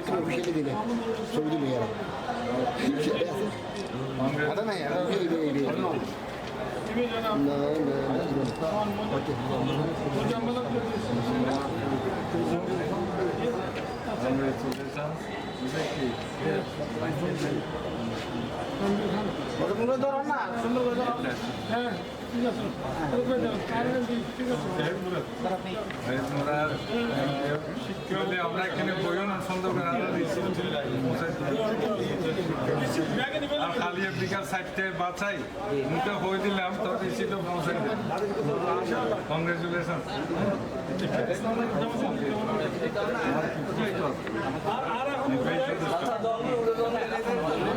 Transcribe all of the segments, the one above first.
হয়েছিল অফিসিয়ালি দিলে ছবি দিলে আর এটা নাই এটা এই যে- এই যে- না না ওকে আমরা এখানে বইও না সুন্দর করে আমরা রিসিভ আর খালি বিকাল সাইডতে বাঁচাই মুখে হয়ে দিলাম তো রিসিভও পৌঁছে কংগ্রেচুলেশন আইও না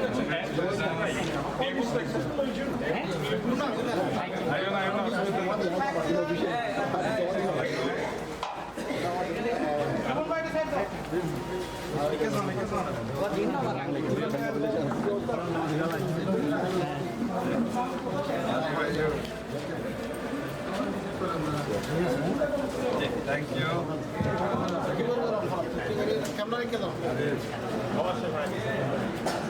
Thank you. Come on, come on.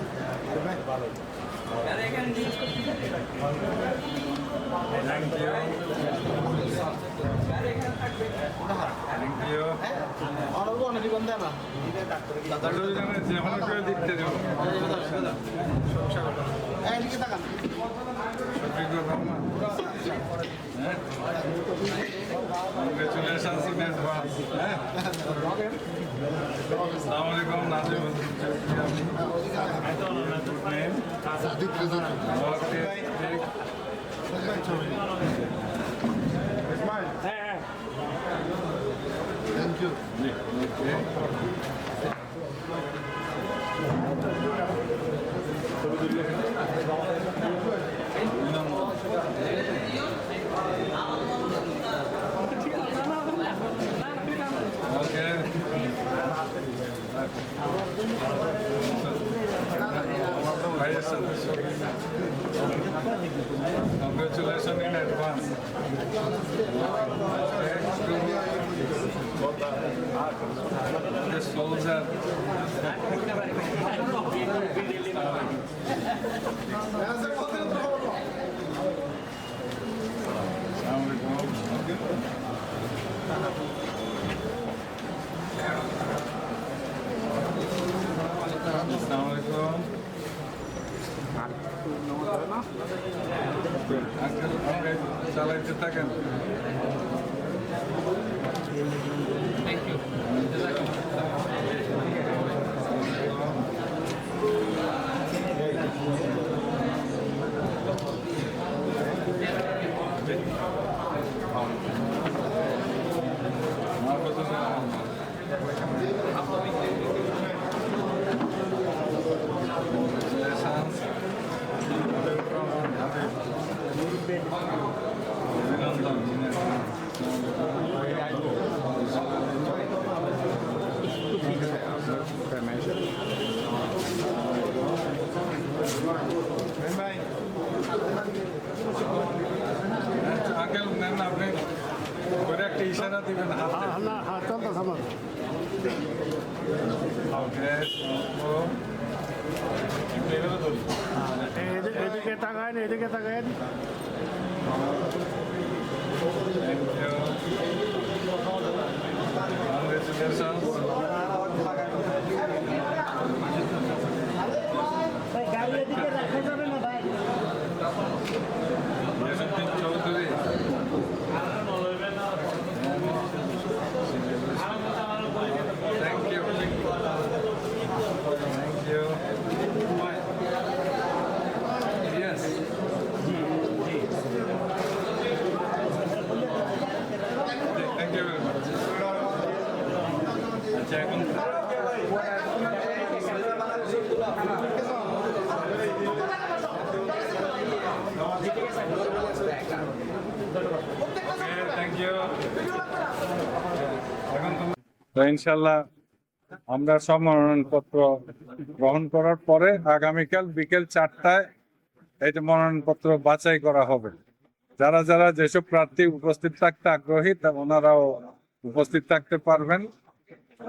দুজনে যেমন করে দিতে দেবো ওকে ঠিক thank you okay Okay. Congratulations. Congratulations in advance. Thanks to the soldier. As চালাইতে থাকেন। আঙ্কেল নেন আপনি করে একটা ইশারা দিবেন না হ্যাঁ ওকে ও এদিকে তাকায় এদিকে তাকায় Thank you. তো ইনশাল্লাহ আমরা সব মনোনয়নপত্র গ্রহণ করার পরে আগামীকাল বিকেল চারটায় এই যে মনোনয়নপত্র বাছাই করা হবে। যারা যারা যেসব প্রার্থী উপস্থিত থাকতে আগ্রহী, তা ওনারাও উপস্থিত থাকতে পারবেন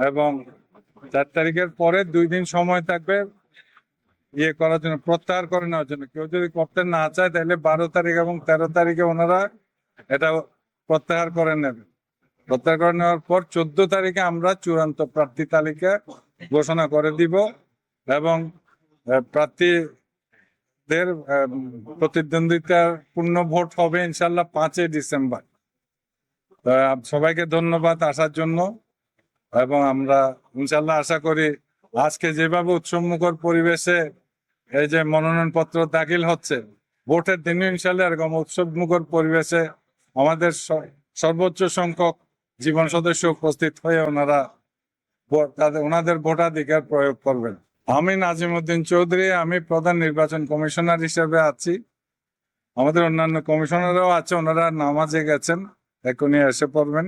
এবং চার তারিখের পরে দুই দিন সময় থাকবে ইয়ে করার জন্য, প্রত্যাহার করে নেওয়ার জন্য। কেউ যদি করতে না চায়, তাহলে বারো তারিখ এবং তেরো তারিখে ওনারা এটা প্রত্যাহার করে নেবে। প্রত্যাহার করে নেওয়ার পর চোদ্দ তারিখে আমরা চূড়ান্ত প্রার্থী তালিকা ঘোষণা করে দিব এবং প্রার্থীদের প্রতিদ্বন্দ্বিতার পূর্ণ ভোট হবে ইনশাল্লাহ পাঁচই ডিসেম্বর। সবাইকে ধন্যবাদ আসার জন্য এবং আমরা ইনশাল্লাহ আশা করি আজকে যেভাবে উৎসবমুখর পরিবেশে এই যে মনোনয়নপত্র দাখিল হচ্ছে, ভোটের দিনে ইনশাল্লাহ এরকম উৎসবমুখর পরিবেশে আমাদের সর্বোচ্চ সংখ্যক জীবন সদস্য উপস্থিত হয়ে ওনারা তাদের ওনাদের ভোটাধিকার প্রয়োগ করবেন। আমি নাজিমুদ্দিন চৌধুরী, আমি প্রধান নির্বাচন কমিশনার হিসেবে আছি। আমাদের অন্যান্য কমিশনাররাও আছে, ওনারা নামাজে গেছেন, এখনই এসে পড়বেন।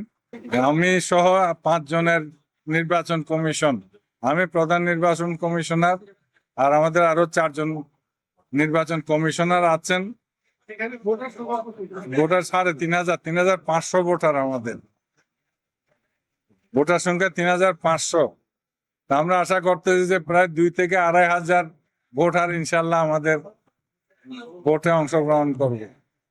আমি সহ পাঁচ জনের নির্বাচন কমিশন। আমি প্রধান নির্বাচন কমিশনার, আর আমাদের আরও চারজন নির্বাচন কমিশনার আছেন। ভোটার সাড়ে তিন হাজার তিন হাজার পাঁচশো ভোটার আমাদের। ভোটার সংখ্যা তিন হাজার পাঁচশো। আমরা আশা করতেছি যে প্রায় দুই থেকে আড়াই হাজার ভোটার ইনশাল্লাহ আমাদের ভোটে অংশগ্রহণ করবে।